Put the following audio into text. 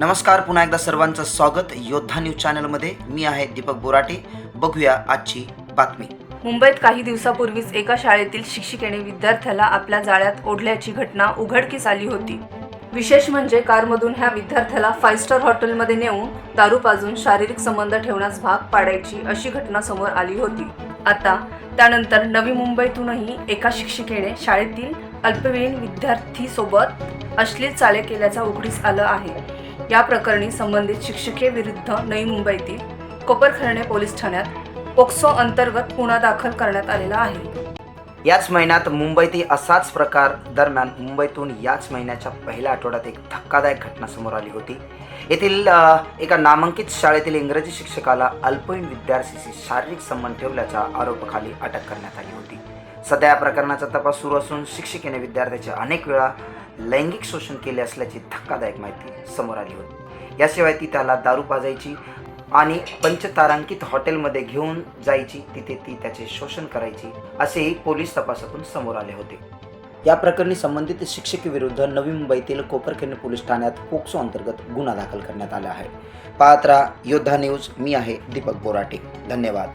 नमस्कार पुन्हा एकदा सर्वांचं स्वागत. योद्धा न्यूज चॅनलमध्ये मी आहे दीपक बोराटे. बघूया आजची बातमी. मुंबईत काही दिवसापूर्वीच एका शाळेतील शिक्षिकेने विद्यार्थ्याला आपल्या जाळ्यात ओढल्याची घटना उघडकीस आली होती. विशेष म्हणजे कारमधून ह्या विद्यार्थ्याला फाईव्ह स्टार हॉटेलमध्ये नेऊन दारू पाजून शारीरिक संबंध ठेवण्यास भाग पाडायची अशी घटना समोर आली होती. आता त्यानंतर नवी मुंबईतूनही एका शिक्षिकेने शाळेतील अल्पवयीन विद्यार्थी सोबत अश्लील चाले केल्याचं उघडीस आलं आहे. या प्रकरणी संबंधित शिक्षिकेविरुद्ध नवी मुंबईतील कोपरखर्णे पोलीस ठाण्यात पोक्सो अंतर्गत गुन्हा दाखल करण्यात आलेला आहे. याच महिन्यात मुंबईतही असाच प्रकार दरम्यान मुंबईतून याच महिन्याच्या पहिल्या आठवड्यात एक धक्कादायक घटना समोर आली होती. येथील एका नामांकित शाळेतील इंग्रजी शिक्षकाला अल्पवयीन विद्यार्थ्याशी शारीरिक संबंध ठेवल्याच्या आरोपाखाली अटक करण्यात आली होती. सध्या या प्रकरणाचा तपास सुरू असून शिक्षिकेने विद्यार्थ्याचे अनेक वेळा लैंगिक शोषण केले असल्याची धक्कादायक माहिती समोर आली होती. याशिवाय ती त्याला दारू पाजायची आणि पंचतारांकित हॉटेलमध्ये घेऊन जायची. तिथे ती त्याचे शोषण करायची असेही पोलीस तपासातून समोर आले होते. या प्रकरणी संबंधित शिक्षिकेविरुद्ध नवी मुंबईतील कोपरखिंड पोलीस ठाण्यात पोक्सो अंतर्गत गुन्हा दाखल करण्यात आला आहे. पाहत योद्धा न्यूज. मी आहे दीपक बोराटे. धन्यवाद.